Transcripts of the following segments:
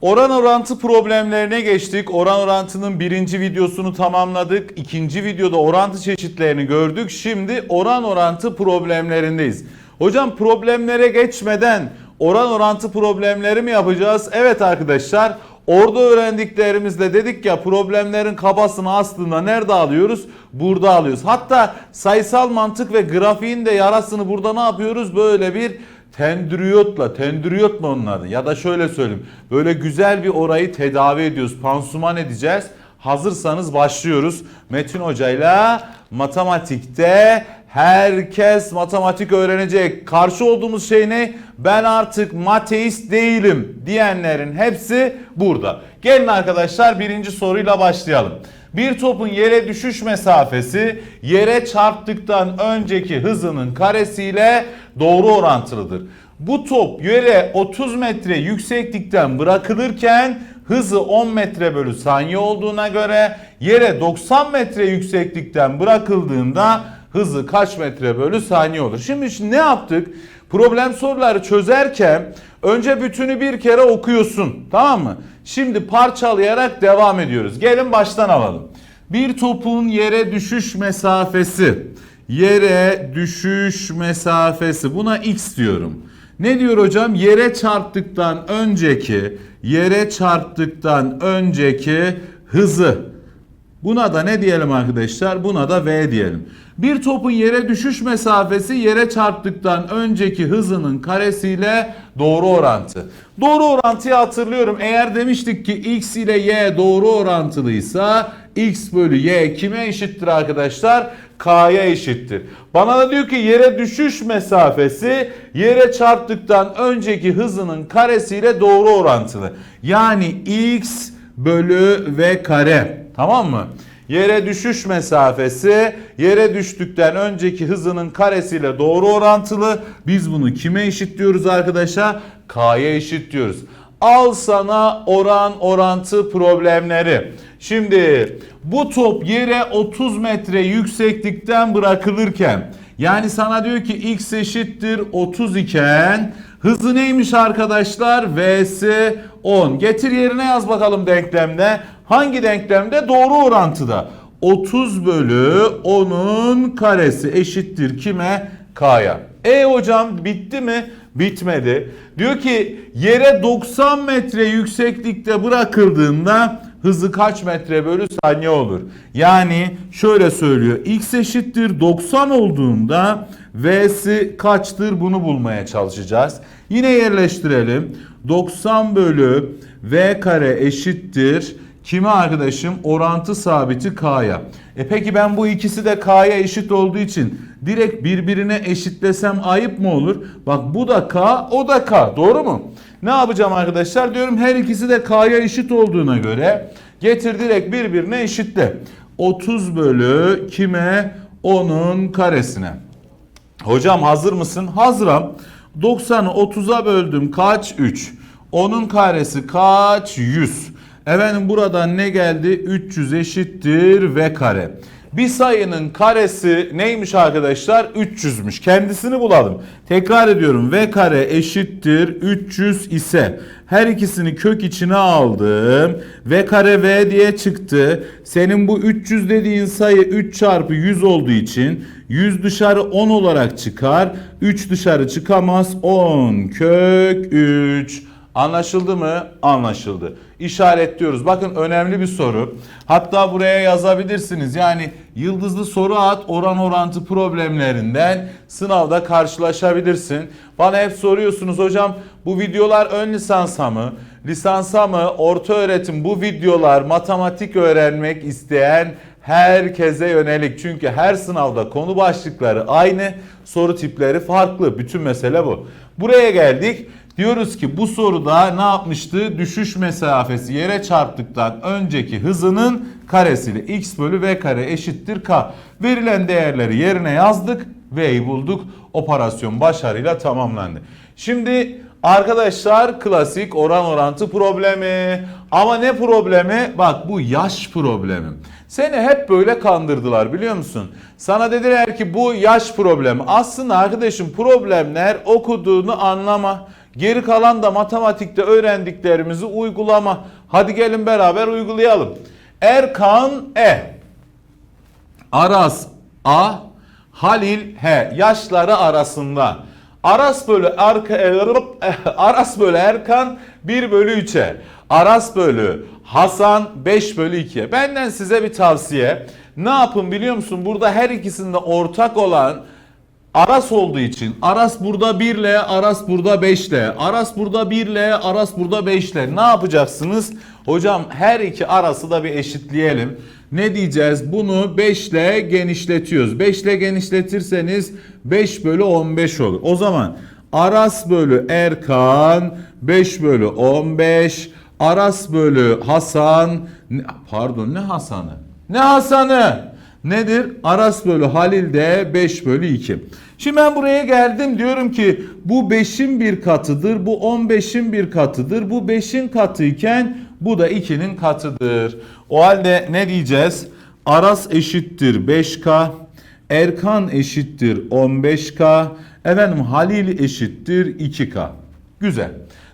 Oran orantı problemlerine geçtik. Oran orantının birinci videosunu tamamladık. İkinci videoda orantı çeşitlerini gördük. Şimdi oran orantı problemlerindeyiz. Hocam problemlere geçmeden oran orantı problemleri mi yapacağız? Evet arkadaşlar. Orada öğrendiklerimizle dedik ya problemlerin kabasını aslında nerede alıyoruz? Burada alıyoruz. Hatta sayısal mantık ve grafiğin de yarasını burada ne yapıyoruz? Böyle bir tendriyotla, tendriyot mu adı? Ya da şöyle söyleyeyim. Böyle güzel bir orayı tedavi ediyoruz. Pansuman edeceğiz. Hazırsanız başlıyoruz. Metin hocayla matematikte herkes matematik öğrenecek. Karşı olduğumuz şey ne? Ben artık mateist değilim diyenlerin hepsi burada. Gelin arkadaşlar birinci soruyla başlayalım. Bir topun yere düşüş mesafesi yere çarptıktan önceki hızının karesiyle doğru orantılıdır. Bu top yere 30 metre yükseklikten bırakılırken hızı 10 metre bölü saniye olduğuna göre yere 90 metre yükseklikten bırakıldığında hızı kaç metre bölü saniye olur? Şimdi, şimdi ne yaptık? Problem soruları çözerken önce bütünü bir kere okuyorsun tamam mı? Şimdi parçalayarak devam ediyoruz. Gelin baştan alalım. Bir topun yere düşüş mesafesi. Yere düşüş mesafesi. Buna x diyorum. Ne diyor hocam? Yere çarptıktan önceki, yere çarptıktan önceki hızı. Buna da ne diyelim arkadaşlar? Buna da v diyelim. Bir topun yere düşüş mesafesi yere çarptıktan önceki hızının karesiyle doğru orantı. Doğru orantıyı hatırlıyorum. Eğer demiştik ki x ile y doğru orantılıysa x bölü y kime eşittir arkadaşlar? K'ya eşittir. Bana da diyor ki yere düşüş mesafesi yere çarptıktan önceki hızının karesiyle doğru orantılı. Yani x bölü v kare. Tamam mı? Yere düşüş mesafesi yere düştükten önceki hızının karesiyle doğru orantılı. Biz bunu kime eşitliyoruz arkadaşlar? K'ya eşitliyoruz. Al sana oran orantı problemleri. Şimdi bu top yere 30 metre yükseklikten bırakılırken yani sana diyor ki x eşittir 30 iken hızı neymiş arkadaşlar? Vs 10. Getir yerine yaz bakalım denklemde. Hangi denklemde? Doğru orantıda. 30 bölü 10'un karesi eşittir kime? K'ya. E hocam bitti mi? Bitmedi. Diyor ki yere 90 metre yükseklikte bırakıldığında hızı kaç metre bölü saniye olur? Yani şöyle söylüyor. X eşittir 90 olduğunda V'si kaçtır bunu bulmaya çalışacağız. Yine yerleştirelim. 90 bölü V kare eşittir. Kime arkadaşım? Orantı sabiti K'ya. E peki ben bu ikisi de K'ya eşit olduğu için direkt birbirine eşitlesem ayıp mı olur? Bak bu da K, o da K. Doğru mu? Ne yapacağım arkadaşlar? Diyorum her ikisi de K'ya eşit olduğuna göre getir direkt birbirine eşitle. 30 bölü kime? Onun karesine. Hocam hazır mısın? Hazırım. 90'ı 30'a böldüm. Kaç? 3. Onun karesi kaç? 100. Efendim buradan ne geldi? 300 eşittir v kare. Bir sayının karesi neymiş arkadaşlar? 300'müş. Kendisini bulalım. Tekrar ediyorum. V kare eşittir 300 ise her ikisini kök içine aldım. V kare V diye çıktı. Senin bu 300 dediğin sayı 3 çarpı 100 olduğu için 100 dışarı 10 olarak çıkar. 3 dışarı çıkamaz. 10 kök 3. Anlaşıldı mı? Anlaşıldı. İşaretliyoruz. Bakın önemli bir soru. Hatta buraya yazabilirsiniz. Yani yıldızlı soru at oran orantı problemlerinden sınavda karşılaşabilirsin. Bana hep soruyorsunuz hocam bu videolar ön lisansa mı? Lisansa mı? Orta öğretim bu videolar matematik öğrenmek isteyen herkese yönelik. Çünkü her sınavda konu başlıkları aynı, soru tipleri farklı. Bütün mesele bu. Buraya geldik. Diyoruz ki bu soruda ne yapmıştı? Düşüş mesafesi yere çarptıktan önceki hızının karesiyle x bölü v kare eşittir k. Verilen değerleri yerine yazdık. V'yi bulduk. Operasyon başarıyla tamamlandı. Şimdi arkadaşlar klasik oran orantı problemi. Ama ne problemi? Bak bu yaş problemi. Seni hep böyle kandırdılar biliyor musun? Sana dediler ki bu yaş problemi. Aslında arkadaşım problemler okuduğunu anlama Geri kalan da matematikte öğrendiklerimizi uygulama. Hadi gelin beraber uygulayalım. Erkan E. Aras A. Halil H. Yaşları arasında. Aras bölü arka, Aras bölü Erkan 1 bölü 3'e. Aras bölü Hasan 5 bölü 2'ye. Benden size bir tavsiye. Ne yapın biliyor musun? Burada her ikisinde ortak olan Aras olduğu için Aras burada 1 ile Aras burada 5 ile Aras burada 1 ile Aras burada 5 ile ne yapacaksınız? Hocam her iki arası da bir eşitleyelim. Ne diyeceğiz? Bunu 5 ile genişletiyoruz. 5 ile genişletirseniz 5 bölü 15 olur. O zaman Aras bölü Erkan 5 bölü 15 Aras bölü Hasan pardon ne Hasan'ı? Ne Hasan'ı? Nedir? Aras bölü Halil de 5 bölü 2. Şimdi ben buraya geldim diyorum ki bu 5'in bir katıdır, bu 15'in bir katıdır, bu 5'in katıyken bu da 2'nin katıdır. O halde ne diyeceğiz? Aras eşittir 5K, Erkan eşittir 15K, efendim Halil eşittir 2K. Güzel.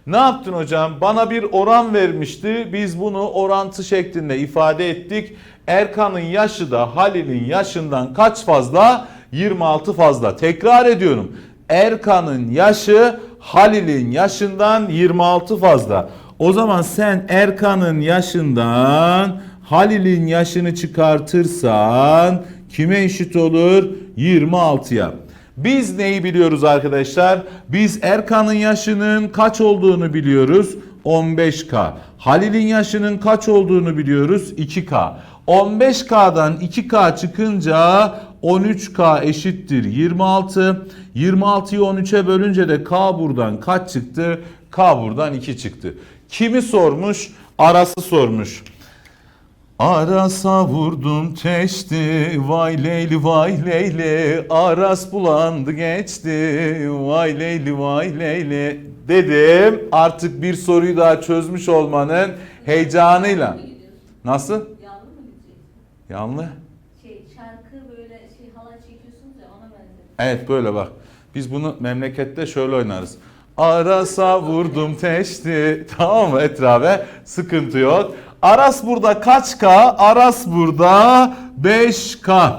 Ne yaptın hocam? Bana bir oran vermişti. Biz bunu orantı şeklinde ifade ettik. Erkan'ın yaşı da Halil'in yaşından kaç fazla? 26 fazla. Tekrar ediyorum. Erkan'ın yaşı Halil'in yaşından 26 fazla. O zaman sen Erkan'ın yaşından Halil'in yaşını çıkartırsan kime eşit olur? 26'ya. Biz neyi biliyoruz arkadaşlar? Biz Erkan'ın yaşının kaç olduğunu biliyoruz. 15K. Halil'in yaşının kaç olduğunu biliyoruz. 2K. 15K'dan 2K çıkınca 13K eşittir 26. 26'yı 13'e bölünce de K buradan kaç çıktı? K buradan 2 çıktı. Kimi sormuş? Arası sormuş. Arasa vurdum teşti vay leyli vay leyli aras bulandı geçti vay leyli vay leyli dedim artık bir soruyu daha çözmüş olmanın heyecanıyla. Nasıl? Yanlı mı? Yanlı. Şarkı böyle şey halay çekiyorsunuz ya ona benzer. Evet böyle bak. Biz bunu memlekette şöyle oynarız. Arasa vurdum teşti. Tamam mı etrafa? Sıkıntı yok. Aras burada kaç K? Aras burada 5K.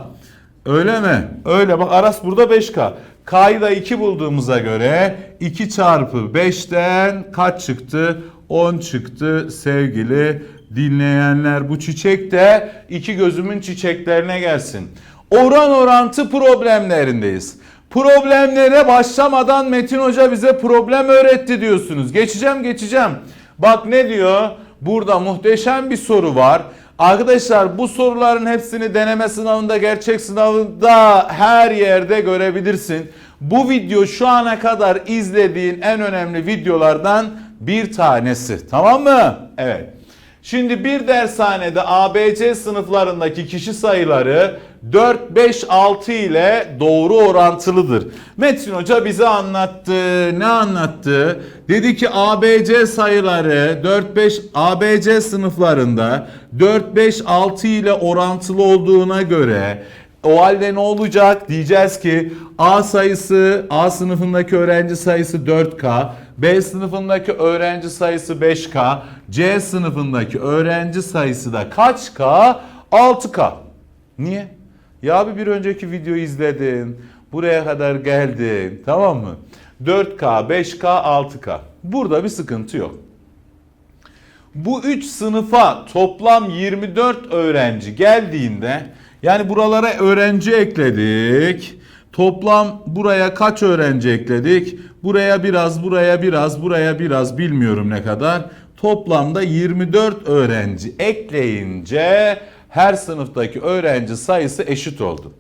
Öyle mi? Öyle bak Aras burada 5K. K'yı da 2 bulduğumuza göre 2 çarpı 5'ten kaç çıktı? 10 çıktı sevgili dinleyenler. Bu çiçek de iki gözümün çiçeklerine gelsin. Oran orantı problemlerindeyiz. Problemlere başlamadan Metin Hoca bize problem öğretti diyorsunuz. Geçeceğim geçeceğim. Bak ne diyor? Burada muhteşem bir soru var. Arkadaşlar bu soruların hepsini deneme sınavında, gerçek sınavında her yerde görebilirsin. Bu video şu ana kadar izlediğin en önemli videolardan bir tanesi. Tamam mı? Evet. Şimdi bir dershanede ABC sınıflarındaki kişi sayıları 4, 5, 6 ile doğru orantılıdır. Metin Hoca bize anlattı. Ne anlattı? Dedi ki ABC sayıları 4, 5 ABC sınıflarında 4, 5, 6 ile orantılı olduğuna göre o halde ne olacak? Diyeceğiz ki A sayısı, A sınıfındaki öğrenci sayısı 4K, B sınıfındaki öğrenci sayısı 5K, C sınıfındaki öğrenci sayısı da kaç K? 6K. Niye? Ya abi bir önceki videoyu izledin, buraya kadar geldin, tamam mı? 4K, 5K, 6K. Burada bir sıkıntı yok. Bu 3 sınıfa toplam 24 öğrenci geldiğinde yani buralara öğrenci ekledik. Toplam buraya kaç öğrenci ekledik? Buraya biraz, buraya biraz, buraya biraz bilmiyorum ne kadar. Toplamda 24 öğrenci ekleyince her sınıftaki öğrenci sayısı eşit oldu.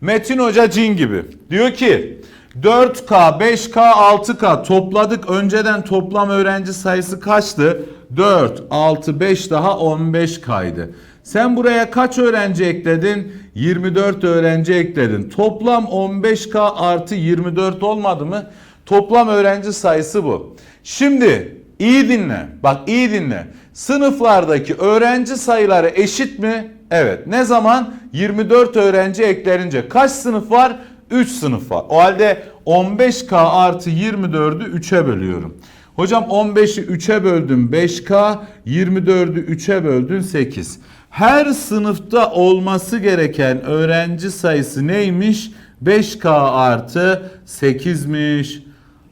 Metin Hoca cin gibi. Diyor ki 4K, 5K, 6K topladık. Önceden toplam öğrenci sayısı kaçtı? 4, 6, 5 daha 15K'ydı. Sen buraya kaç öğrenci ekledin? 24 öğrenci ekledin. Toplam 15K artı 24 olmadı mı? Toplam öğrenci sayısı bu. Şimdi iyi dinle. Bak iyi dinle. Sınıflardaki öğrenci sayıları eşit mi? Evet. Ne zaman? 24 öğrenci eklerince. Kaç sınıf var? 3 sınıf var. O halde 15K artı 24'ü 3'e bölüyorum. Hocam 15'i 3'e böldüm 5K, 24'ü 3'e böldün 8. Her sınıfta olması gereken öğrenci sayısı neymiş? 5K artı 8'miş.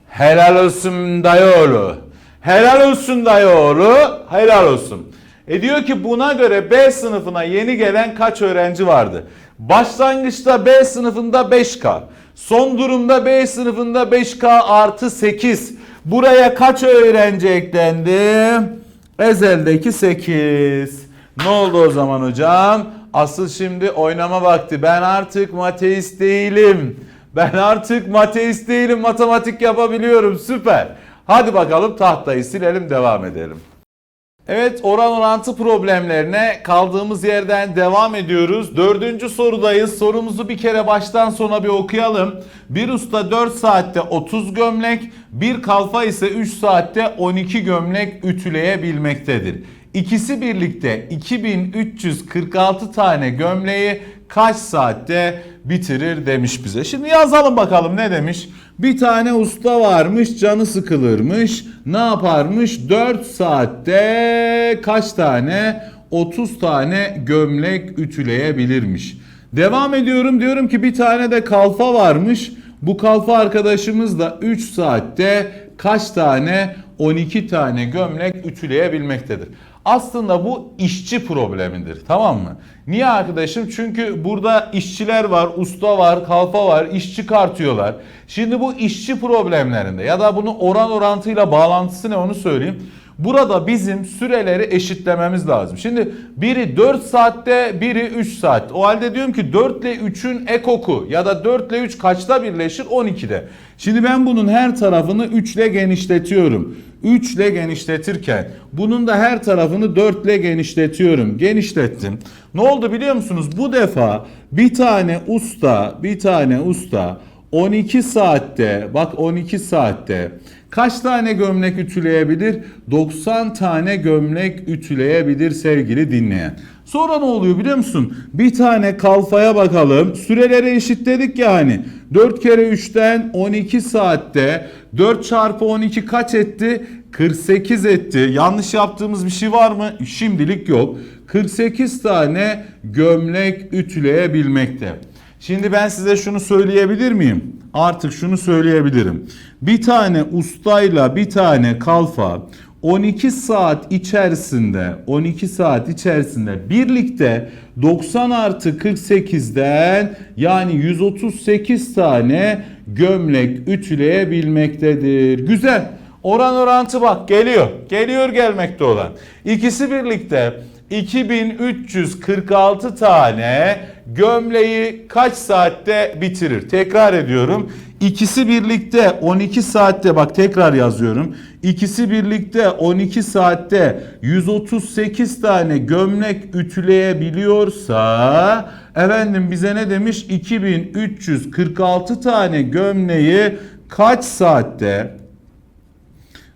Helal olsun dayıoğlu. Helal olsun dayıoğlu. Helal olsun. E diyor ki buna göre B sınıfına yeni gelen kaç öğrenci vardı? Başlangıçta B sınıfında 5K. Son durumda B sınıfında 5K artı 8. Buraya kaç öğrenci eklendi? Ezeldeki 8. Ne oldu o zaman hocam? Asıl şimdi oynama vakti. Ben artık mateist değilim. Ben artık mateist değilim. Matematik yapabiliyorum. Süper. Hadi bakalım tahtayı silelim devam edelim. Evet oran orantı problemlerine kaldığımız yerden devam ediyoruz. Dördüncü sorudayız. Sorumuzu bir kere baştan sona bir okuyalım. Bir usta 4 saatte 30 gömlek, bir kalfa ise 3 saatte 12 gömlek ütüleyebilmektedir. İkisi birlikte 2346 tane gömleği kaç saatte bitirir demiş bize. Şimdi yazalım bakalım ne demiş. Bir tane usta varmış canı sıkılırmış. Ne yaparmış? 4 saatte kaç tane? 30 tane gömlek ütüleyebilirmiş. Devam ediyorum diyorum ki bir tane de kalfa varmış. Bu kalfa arkadaşımız da 3 saatte kaç tane? 12 tane gömlek ütüleyebilmektedir. Aslında bu işçi problemidir tamam mı? Niye arkadaşım? Çünkü burada işçiler var, usta var, kalfa var, iş çıkartıyorlar. Şimdi bu işçi problemlerinde ya da bunu oran orantıyla bağlantısı ne onu söyleyeyim. Burada bizim süreleri eşitlememiz lazım. Şimdi biri 4 saatte, biri 3 saat. O halde diyorum ki 4 ile 3'ün ekoku ya da 4 ile 3 kaçta birleşir? 12'de. Şimdi ben bunun her tarafını 3 ile genişletiyorum. 3 ile genişletirken bunun da her tarafını 4 ile genişletiyorum. Genişlettim. Ne oldu biliyor musunuz? Bu defa bir tane usta, bir tane usta 12 saatte bak 12 saatte kaç tane gömlek ütüleyebilir? 90 tane gömlek ütüleyebilir sevgili dinleyen. Sonra ne oluyor biliyor musun? Bir tane kalfaya bakalım. Süreleri eşitledik yani. 4 kere 3'ten 12 saatte 4 çarpı 12 kaç etti? 48 etti. Yanlış yaptığımız bir şey var mı? Şimdilik yok. 48 tane gömlek ütüleyebilmekte. Şimdi ben size şunu söyleyebilir miyim? Artık şunu söyleyebilirim. Bir tane ustayla bir tane kalfa 12 saat içerisinde 12 saat içerisinde birlikte 90 artı 48'den yani 138 tane gömlek ütüleyebilmektedir. Güzel. Oran orantı bak geliyor. Geliyor gelmekte olan. İkisi birlikte 2346 tane gömleği kaç saatte bitirir? Tekrar ediyorum. İkisi birlikte 12 saatte bak tekrar yazıyorum. İkisi birlikte 12 saatte 138 tane gömlek ütüleyebiliyorsa efendim bize ne demiş? 2346 tane gömleği kaç saatte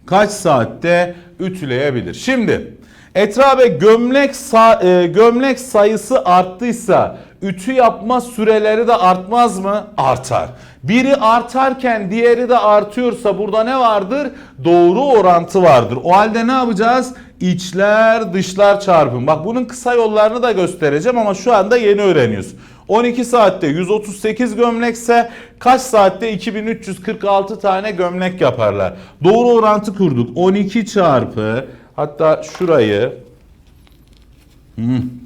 kaç saatte ütüleyebilir? Şimdi etrafa gömlek sa- e, gömlek sayısı arttıysa ütü yapma süreleri de artmaz mı? Artar. Biri artarken diğeri de artıyorsa burada ne vardır? Doğru orantı vardır. O halde ne yapacağız? İçler dışlar çarpım. Bak bunun kısa yollarını da göstereceğim ama şu anda yeni öğreniyoruz. 12 saatte 138 gömlekse kaç saatte 2346 tane gömlek yaparlar? Doğru orantı kurduk. 12 çarpı hatta şurayı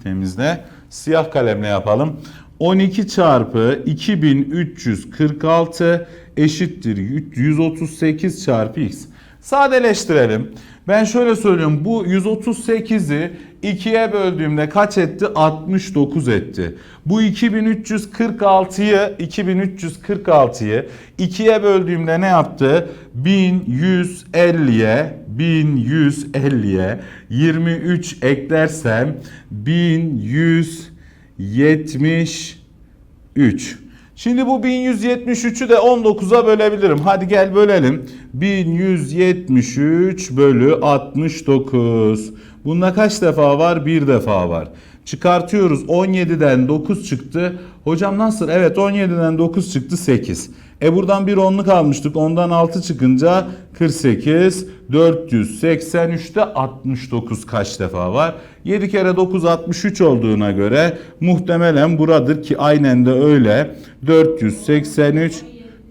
temizle. Siyah kalemle yapalım. 12 çarpı 2346 eşittir 138 çarpı x. Sadeleştirelim. Ben şöyle söylüyorum. Bu 138'i 2'ye böldüğümde kaç etti? 69 etti. Bu 2346'yı 2346'yı 2'ye böldüğümde ne yaptı? 1150'ye 1150'ye 23 eklersem 1173. Şimdi bu 1173'ü de 19'a bölebilirim. Hadi gel bölelim. 1173 bölü 69. Bunda kaç defa var? Bir defa var. Çıkartıyoruz 17'den 9 çıktı. Hocam nasıl? Evet 17'den 9 çıktı 8. E buradan bir onluk almıştık. Ondan 6 çıkınca 48. 483'te 69 kaç defa var? 7 kere 9 63 olduğuna göre muhtemelen buradır ki aynen de öyle. 483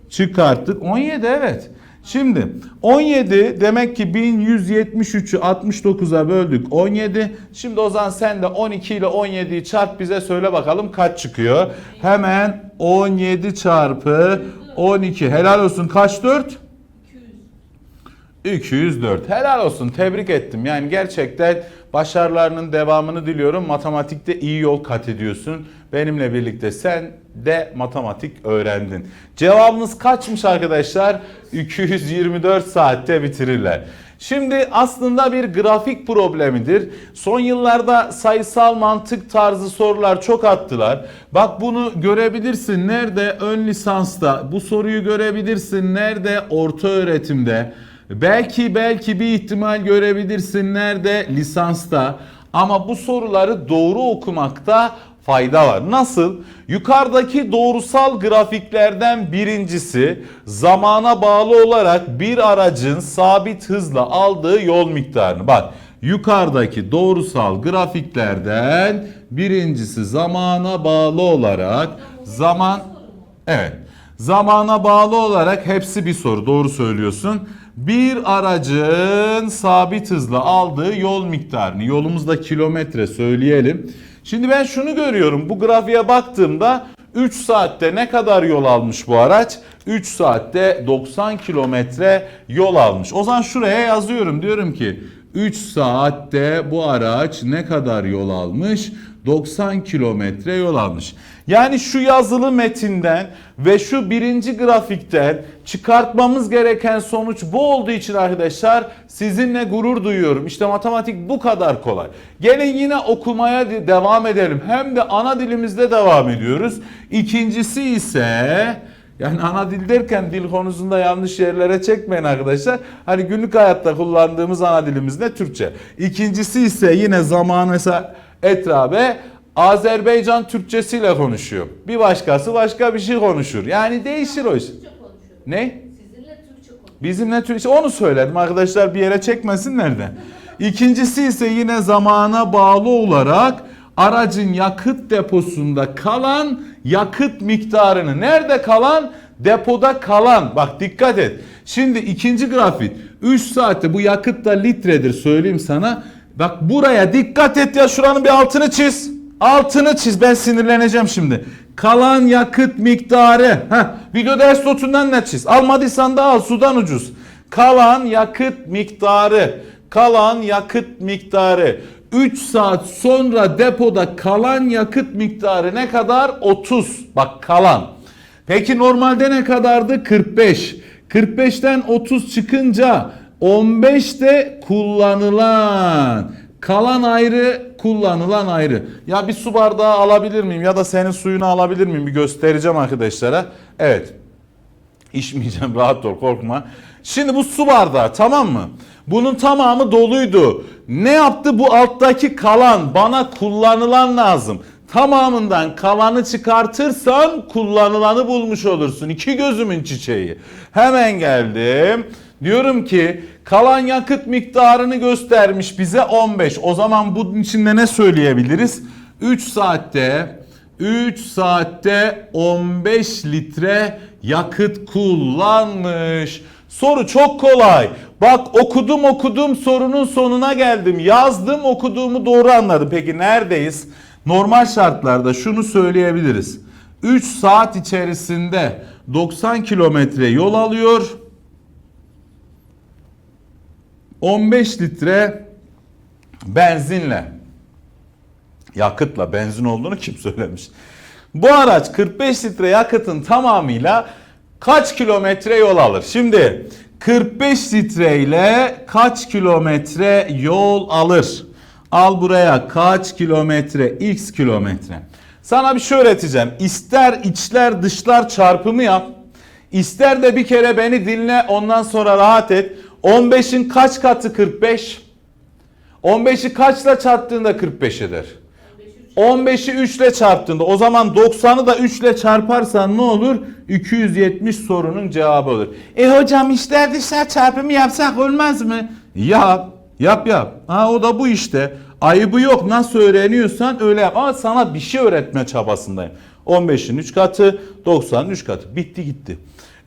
çıkarttık. 17 evet. Şimdi 17 demek ki 1173'ü 69'a böldük 17. Şimdi o zaman sen de 12 ile 17'yi çarp bize söyle bakalım kaç çıkıyor. Hemen 17 çarpı 12 helal olsun kaç 4? 200. 204. Helal olsun. Tebrik ettim. Yani gerçekten başarılarının devamını diliyorum. Matematikte iyi yol kat ediyorsun. Benimle birlikte sen de matematik öğrendin. Cevabımız kaçmış arkadaşlar? 224 saatte bitirirler. Şimdi aslında bir grafik problemidir. Son yıllarda sayısal mantık tarzı sorular çok attılar. Bak bunu görebilirsin. Nerede? Ön lisansta. Bu soruyu görebilirsin. Nerede? Orta öğretimde. Belki belki bir ihtimal görebilirsin nerede? Lisansta. Ama bu soruları doğru okumakta fayda var. Nasıl? Yukarıdaki doğrusal grafiklerden birincisi zamana bağlı olarak bir aracın sabit hızla aldığı yol miktarını. Bak yukarıdaki doğrusal grafiklerden birincisi zamana bağlı olarak zaman Evet. Zamana bağlı olarak hepsi bir soru. Doğru söylüyorsun. Bir aracın sabit hızla aldığı yol miktarını, yolumuzda kilometre söyleyelim. Şimdi ben şunu görüyorum. Bu grafiğe baktığımda 3 saatte ne kadar yol almış bu araç? 3 saatte 90 kilometre yol almış. O zaman şuraya yazıyorum. Diyorum ki 3 saatte bu araç ne kadar yol almış? 90 kilometre yol almış. Yani şu yazılı metinden ve şu birinci grafikten çıkartmamız gereken sonuç bu olduğu için arkadaşlar sizinle gurur duyuyorum. İşte matematik bu kadar kolay. Gelin yine okumaya de- devam edelim. Hem de ana dilimizde devam ediyoruz. İkincisi ise yani ana dil derken dil konusunda yanlış yerlere çekmeyin arkadaşlar. Hani günlük hayatta kullandığımız ana dilimiz ne? Türkçe. İkincisi ise yine zaman mesela etrabe Azerbaycan Türkçesiyle konuşuyor. Bir başkası başka bir şey konuşur. Yani değişir o iş. Ne? Sizinle Türkçe konuşuyorum. Bizimle Türkçe onu söyledim arkadaşlar bir yere çekmesinler de. İkincisi ise yine zamana bağlı olarak aracın yakıt deposunda kalan yakıt miktarını nerede kalan? Depoda kalan. Bak dikkat et. Şimdi ikinci grafik 3 saatte bu yakıt da litredir söyleyeyim sana. Bak buraya dikkat et ya şuranın bir altını çiz. Altını çiz ben sinirleneceğim şimdi. Kalan yakıt miktarı. Heh, video ders notundan ne çiz? Almadıysan da al sudan ucuz. Kalan yakıt miktarı. Kalan yakıt miktarı. 3 saat sonra depoda kalan yakıt miktarı ne kadar? 30. Bak kalan. Peki normalde ne kadardı? 45. 45'ten 30 çıkınca 15 de kullanılan. Kalan ayrı, kullanılan ayrı. Ya bir su bardağı alabilir miyim ya da senin suyunu alabilir miyim? Bir göstereceğim arkadaşlara. Evet. İçmeyeceğim rahat ol korkma. Şimdi bu su bardağı tamam mı? Bunun tamamı doluydu. Ne yaptı bu alttaki kalan? Bana kullanılan lazım. Tamamından kalanı çıkartırsan kullanılanı bulmuş olursun. İki gözümün çiçeği. Hemen geldim. Diyorum ki kalan yakıt miktarını göstermiş bize 15. O zaman bunun içinde ne söyleyebiliriz? 3 saatte 3 saatte 15 litre yakıt kullanmış. Soru çok kolay. Bak okudum okudum sorunun sonuna geldim. Yazdım okuduğumu doğru anladım. Peki neredeyiz? Normal şartlarda şunu söyleyebiliriz. 3 saat içerisinde 90 kilometre yol alıyor. 15 litre benzinle yakıtla benzin olduğunu kim söylemiş? Bu araç 45 litre yakıtın tamamıyla kaç kilometre yol alır? Şimdi 45 litre ile kaç kilometre yol alır? Al buraya kaç kilometre x kilometre. Sana bir şey öğreteceğim. İster içler dışlar çarpımı yap. İster de bir kere beni dinle ondan sonra rahat et. 15'in kaç katı 45? 15'i kaçla çarptığında 45 eder? 15'i 15'i 3 ile çarptığında o zaman 90'ı da 3 ile çarparsan ne olur? 270 sorunun cevabı olur. E hocam işler dışlar çarpımı yapsak olmaz mı? Yap. Yap yap. Ha o da bu işte. Ayıbı yok. Nasıl öğreniyorsan öyle yap. Ama sana bir şey öğretme çabasındayım. 15'in 3 katı, 90'ın 3 katı. Bitti gitti.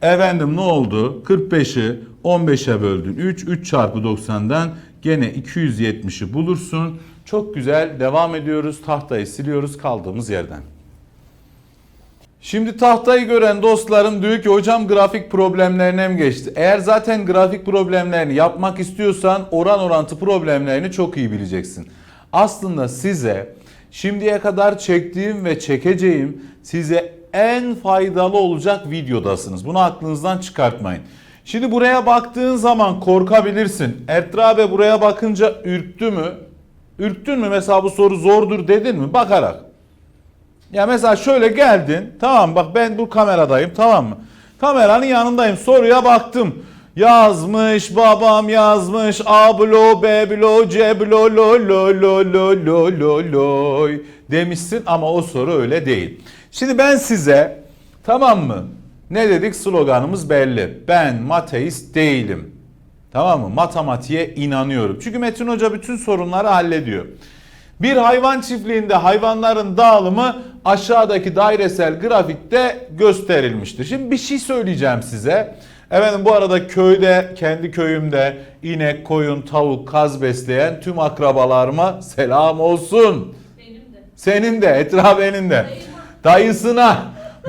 Efendim ne oldu? 45'i 15'e böldün. 3, 3 çarpı 90'dan gene 270'i bulursun. Çok güzel. Devam ediyoruz. Tahtayı siliyoruz kaldığımız yerden. Şimdi tahtayı gören dostlarım diyor ki hocam grafik problemlerine mi geçti? Eğer zaten grafik problemlerini yapmak istiyorsan oran orantı problemlerini çok iyi bileceksin. Aslında size şimdiye kadar çektiğim ve çekeceğim size en faydalı olacak videodasınız. Bunu aklınızdan çıkartmayın. Şimdi buraya baktığın zaman korkabilirsin. Ertrabe buraya bakınca ürktü mü? Ürktün mü mesela bu soru zordur dedin mi? Bakarak. Ya mesela şöyle geldin. Tamam bak ben bu kameradayım tamam mı? Kameranın yanındayım. Soruya baktım. Yazmış babam yazmış A blo B blo C blo lo lo lo lo lo lo lo demişsin ama o soru öyle değil. Şimdi ben size tamam mı? Ne dedik sloganımız belli. Ben mateist değilim. Tamam mı? Matematiğe inanıyorum. Çünkü Metin Hoca bütün sorunları hallediyor. Bir hayvan çiftliğinde hayvanların dağılımı aşağıdaki dairesel grafikte gösterilmiştir. Şimdi bir şey söyleyeceğim size. Efendim bu arada köyde, kendi köyümde inek, koyun, tavuk, kaz besleyen tüm akrabalarıma selam olsun. Benim de. Senin de, etrafının de. Dayısına,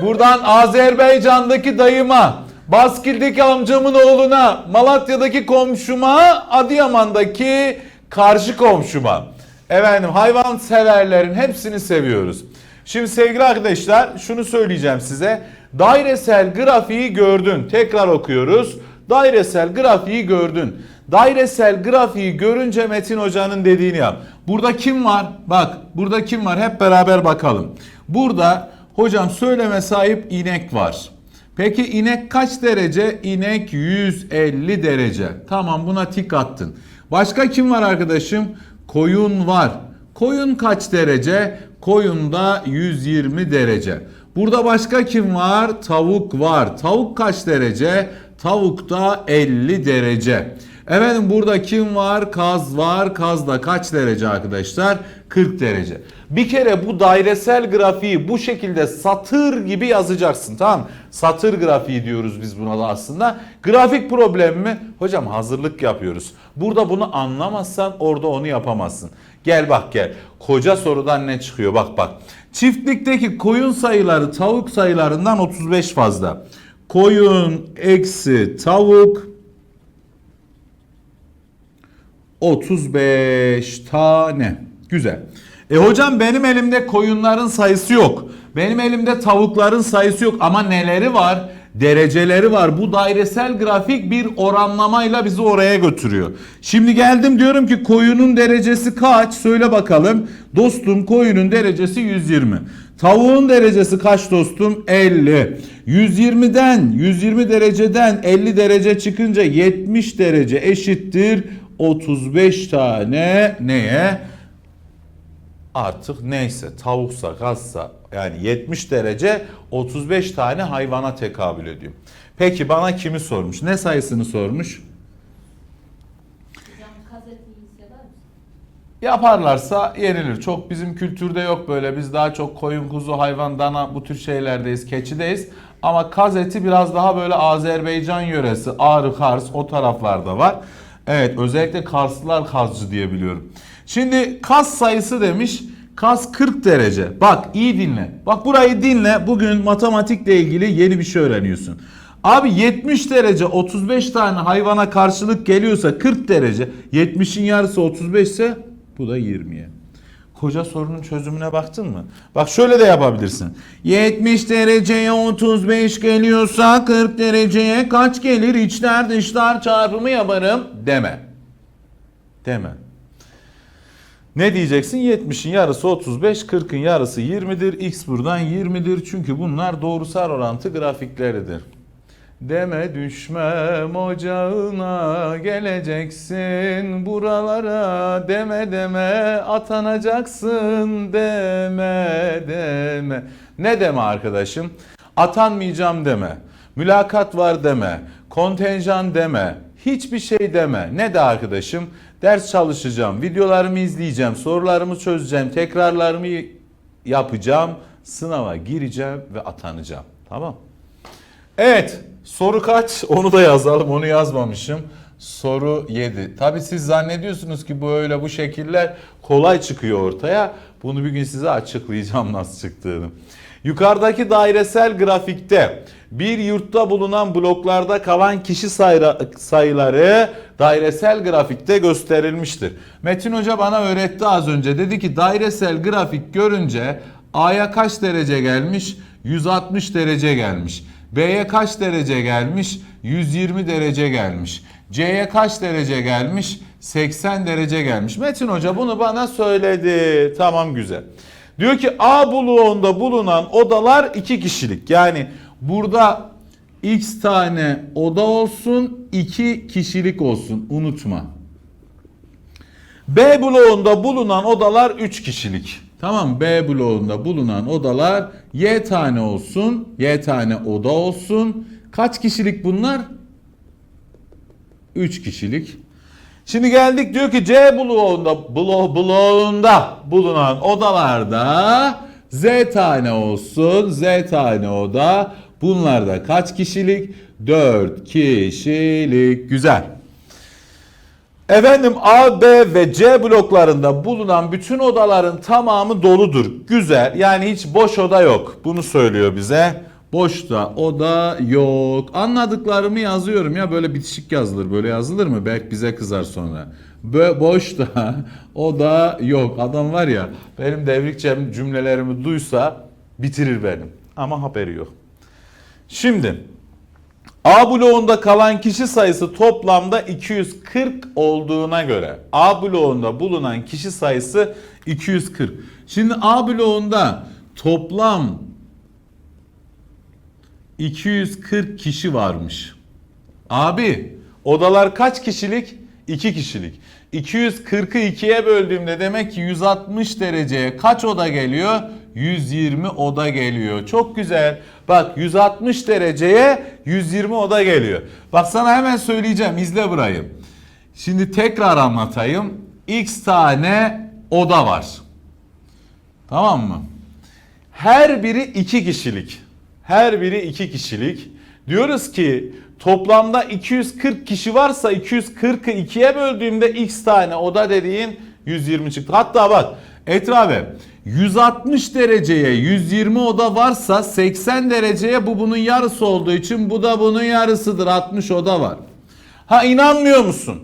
buradan Azerbaycan'daki dayıma, Baskil'deki amcamın oğluna, Malatya'daki komşuma, Adıyaman'daki karşı komşuma. Efendim hayvan severlerin hepsini seviyoruz. Şimdi sevgili arkadaşlar şunu söyleyeceğim size. Dairesel grafiği gördün. Tekrar okuyoruz. Dairesel grafiği gördün. Dairesel grafiği görünce Metin Hoca'nın dediğini yap. Burada kim var? Bak burada kim var? Hep beraber bakalım. Burada hocam söyleme sahip inek var. Peki inek kaç derece? İnek 150 derece. Tamam buna tik attın. Başka kim var arkadaşım? Koyun var. Koyun kaç derece? Koyun da 120 derece. Burada başka kim var? Tavuk var. Tavuk kaç derece? Tavuk da 50 derece. Efendim burada kim var? Kaz var. Kaz da kaç derece arkadaşlar? 40 derece. Bir kere bu dairesel grafiği bu şekilde satır gibi yazacaksın tamam? Satır grafiği diyoruz biz buna da aslında. Grafik problemi mi? Hocam hazırlık yapıyoruz. Burada bunu anlamazsan orada onu yapamazsın. Gel bak gel. Koca sorudan ne çıkıyor bak bak. Çiftlikteki koyun sayıları tavuk sayılarından 35 fazla. Koyun eksi tavuk 35 tane. Güzel. E hocam benim elimde koyunların sayısı yok. Benim elimde tavukların sayısı yok ama neleri var? Dereceleri var. Bu dairesel grafik bir oranlamayla bizi oraya götürüyor. Şimdi geldim diyorum ki koyunun derecesi kaç? Söyle bakalım. Dostum koyunun derecesi 120. Tavuğun derecesi kaç dostum? 50. 120'den 120 dereceden 50 derece çıkınca 70 derece eşittir 35 tane neye? Artık neyse tavuksa kazsa yani 70 derece 35 tane hayvana tekabül ediyor. Peki bana kimi sormuş? Ne sayısını sormuş? Yaparlarsa yenilir. Çok bizim kültürde yok böyle. Biz daha çok koyun, kuzu, hayvan, dana bu tür şeylerdeyiz. Keçideyiz. Ama kaz eti biraz daha böyle Azerbaycan yöresi, Ağrı, Kars o taraflarda var. Evet özellikle Karslılar kazcı diye biliyorum. Şimdi kaz sayısı demiş. Kaz 40 derece. Bak iyi dinle. Bak burayı dinle. Bugün matematikle ilgili yeni bir şey öğreniyorsun. Abi 70 derece 35 tane hayvana karşılık geliyorsa 40 derece 70'in yarısı 35 ise bu da 20'ye. Koca sorunun çözümüne baktın mı? Bak şöyle de yapabilirsin. 70 dereceye 35 geliyorsa 40 dereceye kaç gelir? İçler dışlar çarpımı yaparım deme. Deme. Ne diyeceksin? 70'in yarısı 35, 40'ın yarısı 20'dir. X buradan 20'dir. Çünkü bunlar doğrusal orantı grafikleridir. Deme düşmem ocağına geleceksin buralara deme deme atanacaksın deme deme. Ne deme arkadaşım? Atanmayacağım deme. Mülakat var deme. Kontenjan deme. Hiçbir şey deme. Ne de arkadaşım? Ders çalışacağım, videolarımı izleyeceğim, sorularımı çözeceğim, tekrarlarımı yapacağım, sınava gireceğim ve atanacağım. Tamam? Evet, soru kaç? Onu da yazalım. Onu yazmamışım. Soru 7. Tabii siz zannediyorsunuz ki böyle bu şekiller kolay çıkıyor ortaya. Bunu bir gün size açıklayacağım nasıl çıktığını. Yukarıdaki dairesel grafikte bir yurtta bulunan bloklarda kalan kişi sayıları dairesel grafikte gösterilmiştir. Metin Hoca bana öğretti az önce. Dedi ki dairesel grafik görünce A'ya kaç derece gelmiş? 160 derece gelmiş. B'ye kaç derece gelmiş? 120 derece gelmiş. C'ye kaç derece gelmiş? 80 derece gelmiş. Metin Hoca bunu bana söyledi. Tamam güzel. Diyor ki A bloğunda bulunan odalar 2 kişilik. Yani burada x tane oda olsun 2 kişilik olsun unutma. B bloğunda bulunan odalar 3 kişilik. Tamam B bloğunda bulunan odalar Y tane olsun. Y tane oda olsun. Kaç kişilik bunlar? 3 kişilik. Şimdi geldik diyor ki C bloğunda blo bloğunda bulunan odalarda Z tane olsun. Z tane oda. Bunlar da kaç kişilik? 4 kişilik. Güzel. Efendim A, B ve C bloklarında bulunan bütün odaların tamamı doludur. Güzel. Yani hiç boş oda yok. Bunu söylüyor bize. Boşta oda yok. Anladıklarımı yazıyorum ya böyle bitişik yazılır. Böyle yazılır mı? Belki bize kızar sonra. Bö boşta oda yok. Adam var ya benim devrikçem cümlelerimi duysa bitirir benim. Ama haberi yok. Şimdi A bloğunda kalan kişi sayısı toplamda 240 olduğuna göre A bloğunda bulunan kişi sayısı 240. Şimdi A bloğunda toplam 240 kişi varmış. Abi odalar kaç kişilik? 2 kişilik. 240'ı 2'ye böldüğümde demek ki 160 dereceye kaç oda geliyor? 120 oda geliyor. Çok güzel. Bak 160 dereceye 120 oda geliyor. Bak sana hemen söyleyeceğim. izle burayı. Şimdi tekrar anlatayım. X tane oda var. Tamam mı? Her biri iki kişilik. Her biri iki kişilik. Diyoruz ki toplamda 240 kişi varsa 240'ı ikiye böldüğümde x tane oda dediğin 120 çıktı. Hatta bak etrafı 160 dereceye 120 oda varsa 80 dereceye bu bunun yarısı olduğu için bu da bunun yarısıdır 60 oda var. Ha inanmıyor musun?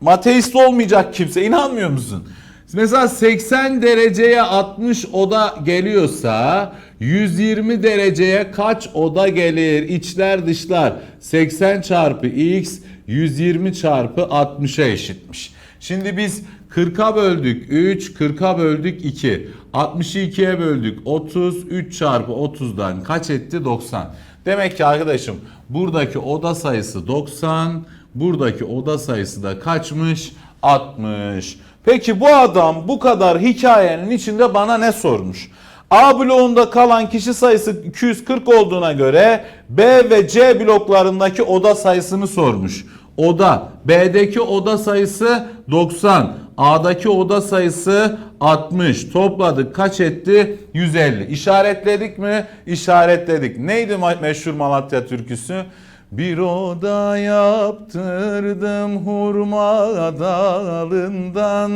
Mateist olmayacak kimse inanmıyor musun? Mesela 80 dereceye 60 oda geliyorsa 120 dereceye kaç oda gelir? İçler dışlar 80 çarpı x 120 çarpı 60'a eşitmiş. Şimdi biz 40'a böldük 3, 40'a böldük 2. 60'ı 2'ye böldük 30, 3 çarpı 30'dan kaç etti? 90. Demek ki arkadaşım buradaki oda sayısı 90, buradaki oda sayısı da kaçmış? 60. Peki bu adam bu kadar hikayenin içinde bana ne sormuş? A bloğunda kalan kişi sayısı 240 olduğuna göre B ve C bloklarındaki oda sayısını sormuş. Oda B'deki oda sayısı 90. A'daki oda sayısı 60. Topladık kaç etti? 150. İşaretledik mi? İşaretledik. Neydi meşhur Malatya türküsü? Bir oda yaptırdım hurma dalından.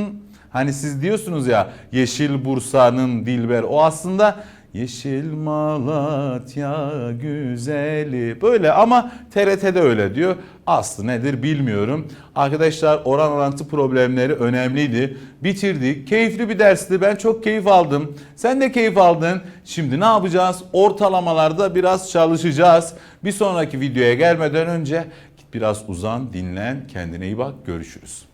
Hani siz diyorsunuz ya Yeşil Bursa'nın Dilber o aslında Yeşil Malatya güzeli böyle ama TRT'de öyle diyor. Aslı nedir bilmiyorum. Arkadaşlar oran orantı problemleri önemliydi. Bitirdik. Keyifli bir dersti. Ben çok keyif aldım. Sen de keyif aldın. Şimdi ne yapacağız? Ortalamalarda biraz çalışacağız. Bir sonraki videoya gelmeden önce git biraz uzan, dinlen, kendine iyi bak. Görüşürüz.